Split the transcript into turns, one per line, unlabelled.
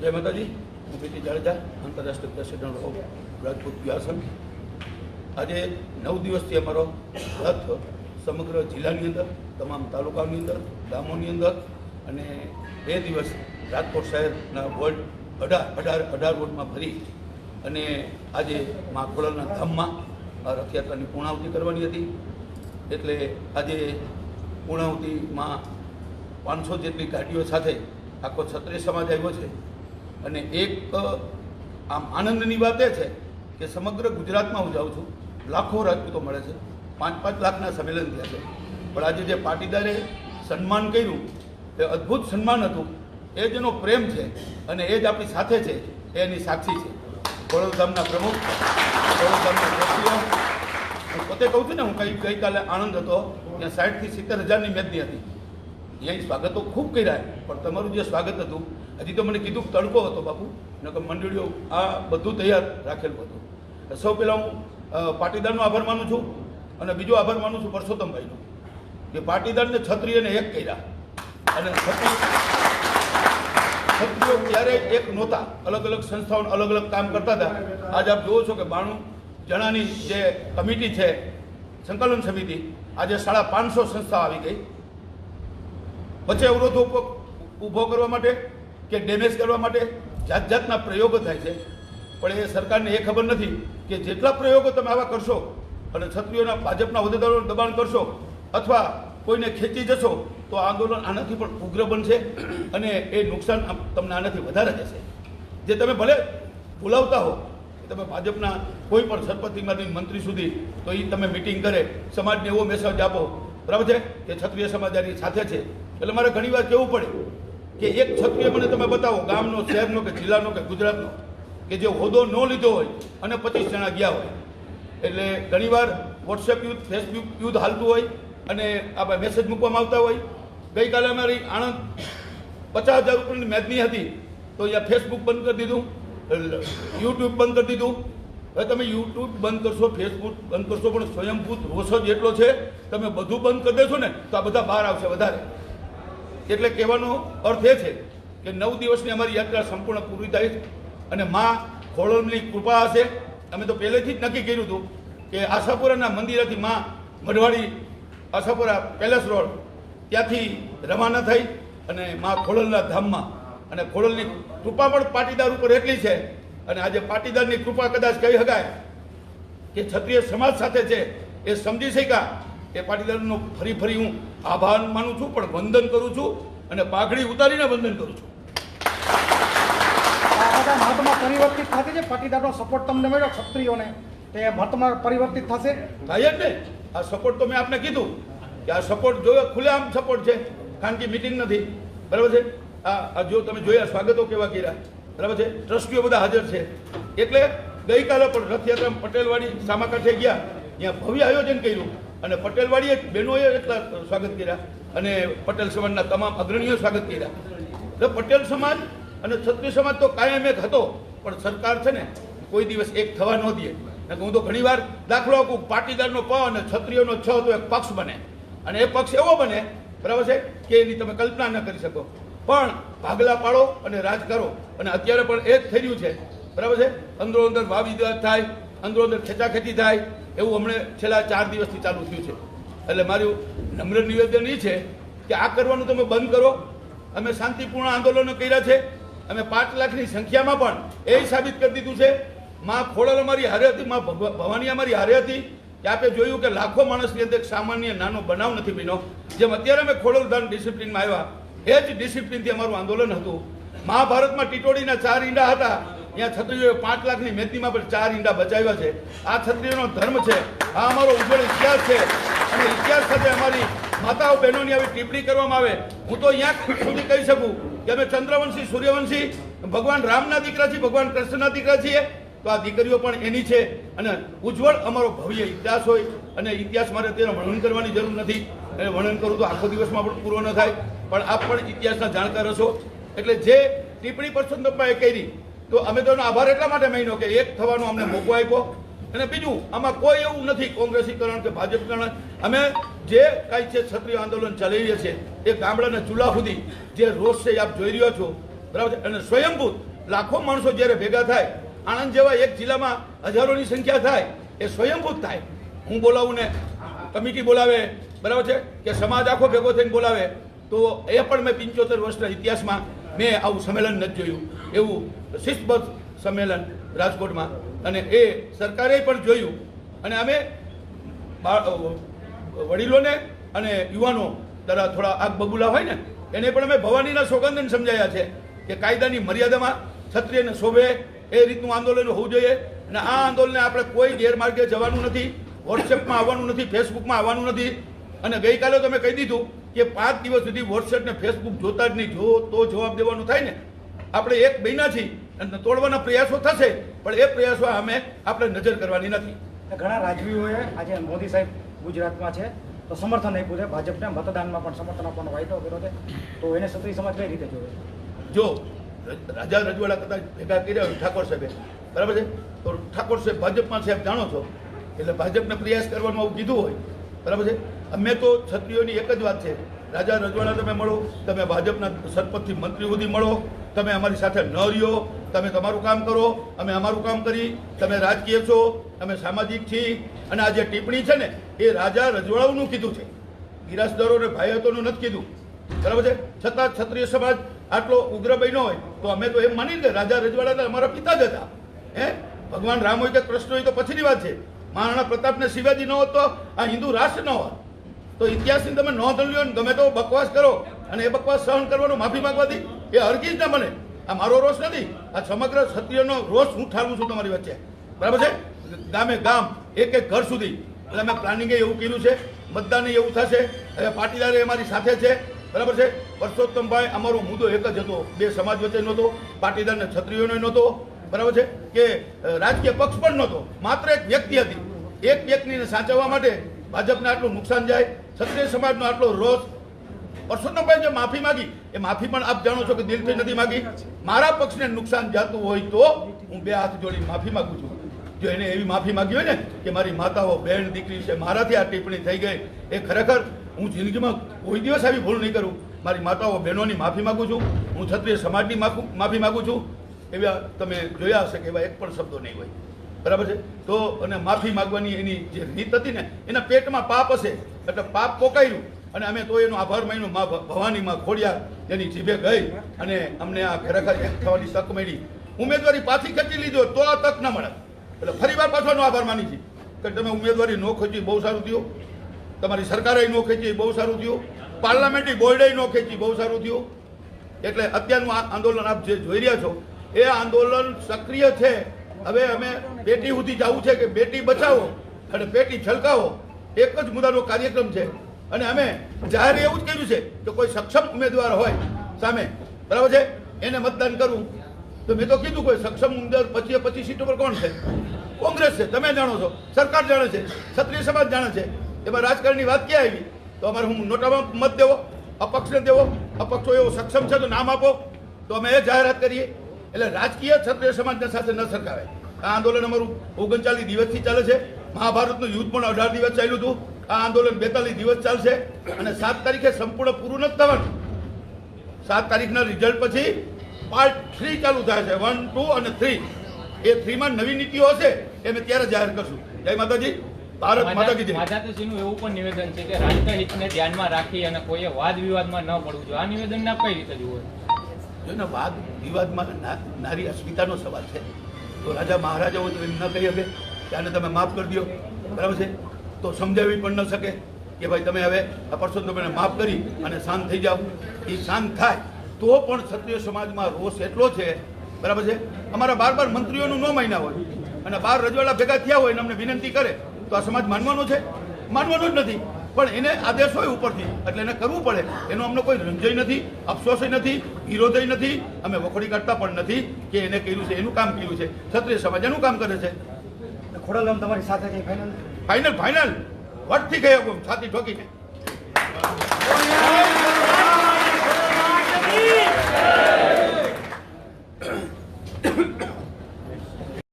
જય માતાજી. હું પીટી જાડેજા આંતરરાષ્ટ્રીય પ્રેસિડેન્ટ ઓફ રાજપૂત વ્યાસન આજે નવ દિવસથી અમારો રથ સમગ્ર જિલ્લાની અંદર, તમામ તાલુકાની અંદર, ગામોની અંદર અને બે દિવસ રાજકોટ શહેરના વોર્ડ અઢાર અઢાર અઢાર વોર્ડમાં ફરી અને આજે મા ખોડલના ધામમાં રથયાત્રાની પૂર્ણાવતિ કરવાની હતી. એટલે આજે પૂર્ણાવતિમાં પાંચસો જેટલી ગાડીઓ સાથે આખો ક્ષત્રિય સમાજ આવ્યો છે. અને એક આમ આનંદની વાત એ છે કે સમગ્ર ગુજરાતમાં હું જાઉં છું. લાખો રાજપૂતો મળે છે. પાંચ પાંચ લાખના સંમેલન થયા છે. પણ આજે જે પાટીદારે સન્માન કર્યું, એ અદ્ભુત સન્માન હતું, એ જ એનો પ્રેમ છે અને એ જ આપણી સાથે છે, એ એની સાક્ષી છે. વડોદરામના પ્રમુખ વડોદરામના વ્યક્તિઓ હું પોતે કહું છું ને, હું કઈ, ગઈકાલે આણંદ હતો, ત્યાં સાઠથી સિત્તેર હજારની મેદની હતી. એ સ્વાગતો ખૂબ કર્યા, પણ તમારું જે સ્વાગત હતું હજી તો મને કીધું તડકો હતો બાપુ. નકર મંડળીઓ આ બધું તૈયાર રાખેલું હતું. સૌ પહેલાં હું પાટીદારનો આભાર માનું છું અને બીજો આભાર માનું છું પરસોત્તમભાઈનો. કે પાટીદારને છત્રીયને એક કર્યા. અને છત્રી છત્રીઓ ક્યારેય એક નહોતા. અલગ અલગ સંસ્થાઓ અલગ અલગ કામ કરતા હતા. આજે આપ જુઓ છો કે બાણું જણાની જે કમિટી છે, સંકલન સમિતિ, આજે સાડા પાંચસો સંસ્થા આવી ગઈ. વચ્ચે અવરોધો ઉભો- કરવા માટે કે ડેમેજ કરવા માટે જાત જાતના પ્રયોગો થાય છે. પણ એ સરકારને એ ખબર નથી કે જેટલા પ્રયોગો તમે આવા કરશો અને છત્રીઓના ભાજપના હોદ્દેદારોને દબાણ કરશો અથવા કોઈને ખેંચી જશો, તો આંદોલન આનાથી પણ ઉગ્ર બનશે અને એ નુકસાન તમને આનાથી વધારે જશે જે તમે ભલે બોલાવતા હો તમે ભાજપના કોઈ પણ સરપંચમાંથી મંત્રી સુધી, તો એ તમે મિટિંગ કરે, સમાજને એવો મેસેજ આપો. બરાબર છે? કે ક્ષત્રિય સમાજ સાથે છે. એટલે મારે ઘણી વાર કહેવું પડે કે એક ક્ષત્રિય મને તમે બતાવો, ગામનો, શહેરનો કે જિલ્લાનો કે ગુજરાતનો, કે જે હોદ્દો ન લીધો હોય અને પચીસ જણા ગયા હોય. એટલે ઘણીવાર વોટ્સએપ યુથ ફેસબુક યુદ્ધ હાલતું હોય અને આ મેસેજ મૂકવામાં આવતા હોય. ગઈકાલે અમારી આણંદ પચાસ હજાર રૂપિયાની મેદની હતી. તો અહીંયા ફેસબુક બંધ કરી દીધું યુટ્યુબ બંધ કરી દીધું. હવે તમે યુટ્યુબ બંધ કરશો ફેસબુક બંધ કરશો, પણ સ્વયંભૂત રોષ જ એટલો છે. તમે બધું બંધ કરી દેશો ને, તો આ બધા બહાર આવશે વધારે. એટલે કહેવાનો અર્થ એ છે કે નવ દિવસની અમારી યાત્રા સંપૂર્ણ પૂરી થાય છે. અને મા ખોળમની કૃપા હશે. અમે તો પહેલેથી જ નક્કી કર્યું હતું કે આશાપુરાના મંદિરેથી મા મઢવાડી, આશાપુરા પેલેસ રોડ ત્યાંથી રવાના થઈ અને મા ખોડલના ધામમાં. અને ખોડલની કૃપા પણ પાટીદાર ઉપર એટલી છે. અને આજે પાટીદારની કૃપા કદાચ કહી શકાય કે ક્ષત્રિય સમાજ સાથે છે એ સમજી શક્યા. એ પાટીદારનો ફરી ફરી હું આભાર માનું છું પણ વંદન કરું છું અને પાઘડી ઉતારીને વંદન કરું છું.
મહત્વમાં પરિવર્તિત થશે છે પાટીદારનો સપોર્ટ તમને મળ્યો ક્ષત્રિયોને તે મહત્વમાં પરિવર્તિત થશે?
થાય જ ને. આ સપોર્ટ તો મેં આપને કીધું કે આ સપોર્ટ જોયો ખુલ્લેઆમ સપોર્ટ છે ખાનગી મિટિંગ નથી. બરાબર છે? આ આ જો તમે જોયા સ્વાગતો કેવા કર્યા. બરાબર છે? ટ્રસ્ટીઓ બધા હાજર છે. એટલે ગઈકાલે પણ રથયાત્રા પટેલવાડી સામાકાંઠે ગયા. ત્યાં ભવ્ય આયોજન કર્યું. અને પટેલવાડીએ બહેનોએ એટલા સ્વાગત કર્યા અને પટેલ સમાજના તમામ અગ્રણીઓ સ્વાગત કર્યા. એટલે પટેલ સમાજ અને ક્ષત્રિય સમાજ તો કાયમ એક હતો, પણ સરકાર છે ને કોઈ દિવસ એક થવા ન દે. હું તો ઘણી વાર દાખલો આપું, પાટીદારનો પ અને ક્ષત્રિયોનો છ તો એક પક્ષ બને. અને એ પક્ષ એવો બને, બરાબર છે, કે એની તમે કલ્પના ન કરી શકો. પણ ભાગલા પાડો અને રાજ કરો. અને અત્યારે પણ એ જ થઈ રહ્યું છે. બરાબર છે? અંદરો અંદર વાવિવાદ વિવાદ થાય અંદરો અંદર ખેંચાખેંચી થાય, એવું હમણે છેલ્લા ચાર દિવસથી ચાલુ થયું છે. એટલે મારું નમ્ર નિવેદન એ છે કે આ કરવાનું તમે બંધ કરો. અમે શાંતિપૂર્ણ આંદોલનો કર્યા છે. અમે પાંચ લાખની સંખ્યામાં પણ એ સાબિત કરી દીધું છે. માં ખોડલ અમારી હારે હતી, માં ભવાની અમારી હારે હતી, કે આપે જોયું કે લાખો માણસની અંદર એક સામાન્ય નાનો બનાવ નથી બન્યો. જેમ અત્યારે અમે ખોડલ ધાન ડિસિપ્લિનમાં આવ્યા, એ જ ડિસિપ્લિનથી અમારું આંદોલન હતું. મહાભારતમાં ટીટોડીના ચાર ઈંડા હતા. ત્યાં છત્રીઓએ પાંચ લાખની મેદનીમાં પણ ચાર ઈંડા બચાવ્યા છે. આ છત્રીઓનો ધર્મ છે. આ અમારો ઉજ્જવળ ઇતિહાસ છે. અને ઇતિહાસ સાથે અમારી માતાઓ બહેનોની આવી ટિપ્પણી કરવામાં આવે. હું તો અહીંયા સુધી કહી શકું કે અમે ચંદ્રવંશી, સૂર્યવંશી, ભગવાન રામના દીકરા છીએ, ભગવાન કૃષ્ણના દીકરા છીએ. તો આ દીકરીઓ પણ એની છે. અને ઉજ્જવળ અમારો ભવ્ય ઇતિહાસ હોય. અને ઇતિહાસ મારે તેનો વર્ણન કરવાની જરૂર નથી. અને વર્ણન કરું તો આખો દિવસમાં પણ પૂરો ન થાય. પણ આપ પણ ઇતિહાસના જાણકાર હશો. એટલે જે ટિપ્પણી પરસોત્તમભાઈએ કરી તો અમે તો એનો આભાર એટલા માટે માન્યો કે એક થવાનો અમને મોકો આપ્યો. અને બીજું, આમાં કોઈ એવું નથી કોંગ્રેસીકરણ કે ભાજપકરણ અમે જે કાંઈ છે ક્ષત્રિય આંદોલન ચલાવી રહ્યા છે, એ ગામડાના ચૂલા સુધી જે રોષ છે આપ જોઈ રહ્યો છો. બરાબર છે? અને સ્વયંભૂત લાખો માણસો જ્યારે ભેગા થાય, આણંદ જેવા એક જિલ્લામાં હજારોની સંખ્યા થાય, એ સ્વયંભૂત થાય. હું બોલાવું ને? કમિટી બોલાવે? બરાબર છે? કે સમાજ આખો ભેગો થઈને બોલાવે? તો એ પણ મેં પંચોતેર વર્ષના ઇતિહાસમાં મેં આવું સંમેલન નથી જોયું. એવું શિસ્તબદ્ધ સંમેલન રાજકોટમાં. અને એ સરકારે પણ જોયું. અને અમે વડીલોને અને યુવાનો જરા થોડા આગ બગુલા હોય ને, એને પણ અમે ભવાનીના સોગંદન સમજાયા છે કે કાયદાની મર્યાદામાં ક્ષત્રિયને શોભે, એ રીતનું આંદોલન હોવું જોઈએ. અને આ આંદોલનને આપણે કોઈ ગેરમાર્ગે જવાનું નથી. વોટ્સએપમાં આવવાનું નથી ફેસબુકમાં આવવાનું નથી. અને ગઈકાલે તમે કહી દીધું કે પાંચ દિવસ સુધી વોટ્સએપ ને ફેસબુક જોતા જ નહીં. જો તો જવાબ દેવાનું થાય ને. આપણે એક મહિના છીએ અને તોડવાના પ્રયાસો થશે પણ એ પ્રયાસો અમે આપણે નજર કરવાની નથી.
ઘણા રાજવીઓએ આજે મોદી સાહેબ ગુજરાતમાં છે તો સમર્થન આપ્યું છે. ભાજપને મતદાનમાં પણ સમર્થન આપવાનો વાયદો કર્યો છે. તો એને ક્ષત્રિય સમાજ કઈ રીતે જોવે?
જો રાજા રજવાડા કદાચ ભેગા કર્યા હોય ઠાકોર સાહેબે બરાબર છે? તો ઠાકોર સાહેબ ભાજપમાં સાહેબ જાણો છો. એટલે ભાજપને પ્રયાસ કરવાનું આવું કીધું હોય બરાબર છે? અમે તો ક્ષત્રિયોની એક જ વાત છે. રાજા રજવાડા તમે મળો, તમે ભાજપના સરપંચથી મંત્રી સુધી મળો, તમે અમારી સાથે ન રહ્યો, તમે તમારું કામ કરો, અમે અમારું કામ કરી, તમે રાજકીય છો, અમે સામાજિક છીએ, અને આ જે ટિપ્પણી છે ને, એ રાજા રજવાડાઓનું કીધું છે. બિરાસદારો અને ભાઈઓનું નથી કીધું. બરાબર છે? છતાં ક્ષત્રિય સમાજ આટલો ઉગ્ર બન્યો હોય, તો અમે તો એમ માની ને રાજા રજવાડા અમારા પિતા જ હતા. હે? ભગવાન રામ હોય કે કૃષ્ણ હોય તો પછીની વાત છે. મહારાણા પ્રતાપને શિવાજી ન હોત તો આ હિન્દુ રાષ્ટ્ર ન હોત. તો ઇતિહાસની તમે નોંધ લ્યો ને ગમે તો બકવાસ કરો અને એ બકવાસ સહન કરવાનો માફી માંગવાથી એ હરગીજ ના બને. આ મારો રોષ નથી. આ સમગ્ર ક્ષત્રિયનો રોષ હું ઠાલવું છું તમારી વચ્ચે. બરાબર છે? ગામે ગામ, એક એક ઘર સુધી. એટલે અમે પ્લાનિંગે એવું કર્યું છે. મતદાને એવું થશે. હવે પાટીદારે અમારી સાથે છે. બરાબર છે? પરસોત્તમભાઈ, અમારો મુદ્દો એક જ હતો. બે સમાજ વચ્ચે નહોતો. પાટીદારને ક્ષત્રિયોનો નહોતો. બરાબર છે? કે રાજકીય પક્ષ પણ નહોતો. માત્ર એક વ્યક્તિ હતી. એક વ્યક્તિને સાચવવા માટે ભાજપને આટલું નુકસાન જાય, ક્ષત્રિય સમાજનો આટલો રોષ. પરસોત્તમભાઈ જે માફી માંગી, એ માફી પણ આપ જાણો છો કે દિલથી નથી માંગી. મારા પક્ષને નુકસાન જાતું હોય તો હું બે હાથ જોડી માફી માંગુ છું. જો એને એવી માફી માંગી હોય ને કે મારી માતાઓ, બહેન, દીકરી છે, મારાથી આ ટિપ્પણી થઈ ગઈ. એ ખરેખર હું જિંદગીમાં કોઈ દિવસ આવી ભૂલ નહીં કરું. મારી માતાઓ, બહેનોની માફી માંગુ છું. હું ક્ષત્રિય સમાજની માફુ- માગું છું. એવા તમે જોયા હશે કે એવા એક પણ શબ્દો નહીં હોય. બરાબર છે? તો અને માફી માગવાની એની જે રીત હતી ને, એના પેટમાં પાપ હશે. એટલે પાપ પોકાયું અને અમે તો એનો આભાર માન્યો. મા ભવાનીમાં ખોડિયા એની જીભે ગઈ અને અમને આ ખરેખર એક થવાની તક મળી. ઉમેદવારી પાછી ખેંચી લીધો તો આ તક ન મળે. એટલે ફરી વાર પાછો એનો આભાર માની છે કે તમે ઉમેદવારી ન ખેંચી બહુ સારું થયું. તમારી સરકારે ન ખેંચી બહુ સારું થયું. પાર્લામેન્ટરી બોર્ડે ન ખેંચી બહુ સારું થયું. એટલે અત્યારનું આ આંદોલન આપ જે જોઈ રહ્યા છો, એ આંદોલન સક્રિય છે. હવે અમે બેટી સુધી જવું છે કે બેટી બચાવો અને બેટી છલકાવો, એક જ મુદ્દાનો કાર્યક્રમ છે. અને અમે જાહેર એવું જ કર્યું છે કે કોઈ સક્ષમ ઉમેદવાર હોય સામે, બરાબર છે? એને મતદાન કરવું. તો મેં તો કીધું કોઈ સક્ષમ ઉમેદવાર પચીસ પચીસ સીટો પર કોણ છે? કોંગ્રેસ છે, તમે જાણો છો. સરકાર જાણે છે, ક્ષત્રિય સમાજ જાણે છે. એમાં રાજકારણની વાત ક્યાં આવી? તો અમારે હું નોટામાં મત દેવો, અપક્ષને દેવો, અપક્ષો એવો સક્ષમ છે તો નામ આપો. તો અમે એ જાહેરાત કરીએ. એટલે રાજકીય ક્ષત્રિય સમાજના સાથે ન સરખાવે આ આંદોલન અમારું ઓગણચાલીસ દિવસથી ચાલે છે. મહાભારતનું યુદ્ધ પણ અઢાર દિવસ ચાલ્યું હતું. આ આંદોલન બેતાલીસ દિવસ ચાલશે અને સાત તારીખે સંપૂર્ણ પૂરું નથી થવાનું. સાત તારીખના રિઝલ્ટ પછી પાર્ટ થ્રી ચાલુ થાય છે. વન ટુ અને થ્રી એ થ્રીમાં નવી નીતિઓ હશે એ અમે ત્યારે જાહેર કરશું. જય માતાજી. ભારત માતા કી જય.
એવું પણ નિવેદન છે કે રાષ્ટ્રહિતને ધ્યાનમાં રાખી અને કોઈએ વાદ વિવાદમાં ન પડવું જોઈએ. આ નિવેદન ના કઈ રીતે જુઓ? છો?
જોને વાદ વિવાદમાં ના- નારી અસ્મિતાનો સવાલ છે. તો રાજા મહારાજા હોય તો એમ ન કહી શકે કે તમે માફ કરી દો. બરાબર છે? તો સમજાવી પણ ન શકે કે ભાઈ તમે હવે આ પરસોત્તમને માફ કરી અને શાંત થઈ જાઓ. એ શાંત થાય તો પણ ક્ષત્રિય સમાજમાં રોષ એટલો છે. બરાબર છે? અમારા બાર બાર મંત્રીઓનું ન માન્યા હોય અને બાર રજવાડા ભેગા થયા હોય અને અમને વિનંતી કરે, તો આ સમાજ માનવાનો છે? માનવાનો જ નથી. પણ એને આદેશ હોય ઉપરથી એટલે એને કરવું પડે. એનો અમને કોઈ રંજય નથી અફસોસય નથી વિરોધય નથી અમે વખોડી કાઢતા પણ નથી કે એને કર્યું છે એનું કામ કર્યું છે. ક્ષત્રિય સમાજ એનું કામ કરે છે.
ખોડલધામ તમારી સાથે છે ફાઇનલ
ફાઇનલ ફાઇનલ વટથી ગયો છાતી ઠોકીને.